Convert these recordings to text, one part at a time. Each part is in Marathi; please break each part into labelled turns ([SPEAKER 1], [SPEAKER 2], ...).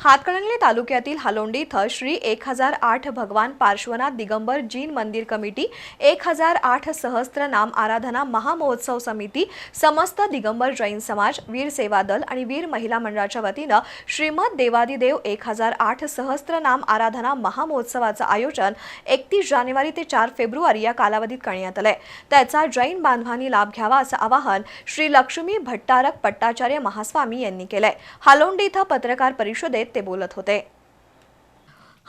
[SPEAKER 1] हातकणंगले तालुक्यातील हालोंडी इथं श्री एक हजार आठ भगवान पार्श्वनाथ दिगंबर जीन मंदिर कमिटी एक हजार आठ सहस्त्र नाम आराधना महामहोत्सव समिती समस्त दिगंबर जैन समाज वीर सेवा दल आणि वीर महिला मंडळाच्या वतीनं श्रीमद देवादिदेव एक हजार आठ सहस्त्र नाम आराधना महामहोत्सवाचं आयोजन एकतीस जानेवारी ते चार फेब्रुवारी या कालावधीत करण्यात आलंय. त्याचा जैन बांधवांनी लाभ घ्यावा असं आवाहन श्री लक्ष्मी भट्टारक पट्टाचार्य महास्वामी यांनी केलंय. हालोंडी इथं पत्रकार परिषदेत ते बोलत होते.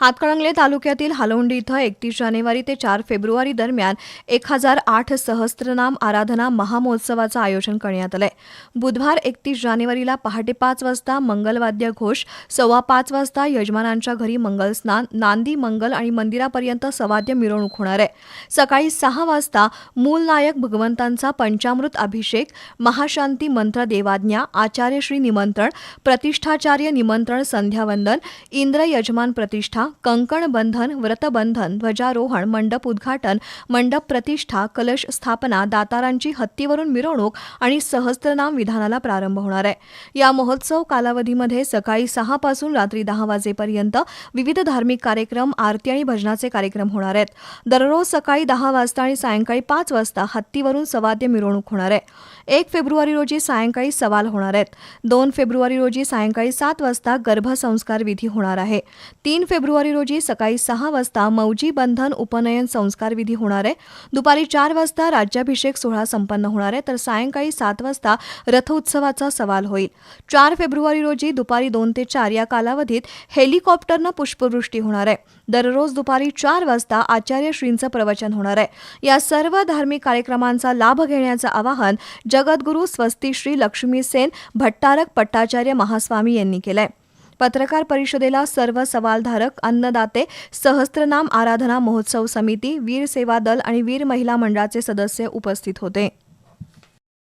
[SPEAKER 1] हातकणंगले तालुक्यातील हालोंडी इथं एकतीस जानेवारी ते चार फेब्रुवारी दरम्यान एक हजार आठ सहस्त्रनाम आराधना महामहोत्सवाचं आयोजन करण्यात आलंय. बुधवार एकतीस जानेवारीला पहाटे पाच वाजता मंगलवाद्य घोष सव्वा पाच वाजता यजमानांच्या घरी मंगल स्नान नांदी मंगल आणि मंदिरापर्यंत सवाद्य मिरवणूक होणार आहे. सकाळी सहा वाजता मूल नायक भगवंतांचा पंचामृत अभिषेक महाशांती मंत्र देवाज्ञा आचार्य श्री निमंत्रण प्रतिष्ठाचार्य निमंत्रण संध्यावंदन इंद्र यजमान प्रतिष्ठा कंकण बंधन व्रतबंधन ध्वजारोहण मंडप उद्घाटन मंडप प्रतिष्ठा कलश स्थापना दातारांची हत्तीवरून मिरवणूक आणि सहस्त्रनाम विधानाला प्रारंभ होणार आहे. या महोत्सव कालावधीमध्ये सकाळी सहा पासून रात्री दहा वाजेपर्यंत विविध धार्मिक कार्यक्रम आरती आणि भजनाचे कार्यक्रम होणार आहेत. दररोज सकाळी दहा वाजता आणि सायंकाळी पाच वाजता हत्तीवरून सवाद्य मिरवणूक होणार आहे. एक फेब्रुवारी रोजी सायंकाळी सवाल होणार आहेत. दोन फेब्रुवारी रोजी सायंकाळी सात वाजता गर्भसंस्कार विधी होणार आहे. तीन फेब्रुवारी रोजी सकाळी सहा वाजता मौजी बंधन उपनयन संस्कार विधी होणार आहे. दुपारी चार वाजता राज्याभिषेक सोहळा संपन्न होणार आहे तर सायंकाळी सात वाजता रथोत्सवाचा सवाल होईल. चार फेब्रुवारी रोजी दुपारी दोन ते चार या कालावधीत हेलिकॉप्टरनं पुष्पवृष्टी होणार आहे. दररोज दुपारी चार वाजता आचार्य श्रींचं प्रवचन होणार आहे. या सर्व धार्मिक कार्यक्रमांचा लाभ घेण्याचं आवाहन जगद्गुरू स्वस्ती श्री लक्ष्मी सेन भट्टारक पट्टाचार्य महास्वामी यांनी केलंय. पत्रकार परिषदेला सर्व सवालधारक अन्नदाते सहस्त्रनाम आराधना महोत्सव समिती वीर सेवा दल आणि वीर महिला मंडळाचे सदस्य उपस्थित होते.